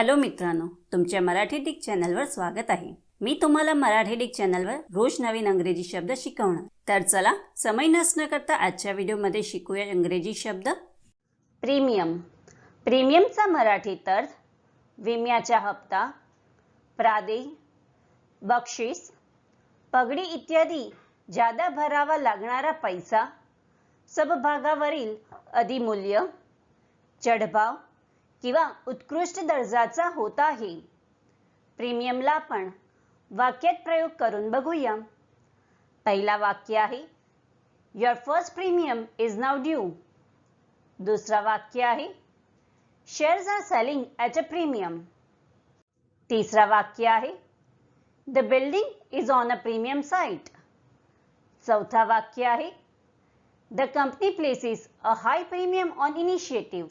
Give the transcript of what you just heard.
Hello मित्रांनो तुमच्या Marathi Dick चॅनलवर स्वागत आहे. मी तुम्हाला मराठी डिक चॅनलवर रोज नवीन अंग्रेजी शब्द शिकवणार. तर चला समय नसणं करता आजच्या व्हिडिओमध्ये शिकूया इंग्रजी शब्द. प्रीमियम. प्रीमियमचा मराठी तर विम्याचा हप्ता प्रादी बक्षीस पगडी इत्यादी जादा भरावा लागणारा पैसा सबभागावरील अधिमूल्य चढभाव किंवा उत्कृष्ट दर्जाचा होत आहे. प्रीमियमला आपण वाक्यात प्रयोग करून बघूया. पहिला वाक्य आहे your first premium is now due दुसरा वाक्य आहे shares are selling at a premium तिसरा वाक्य आहे the building is on a premium site चौथा वाक्य आहे the company places a high premium on initiative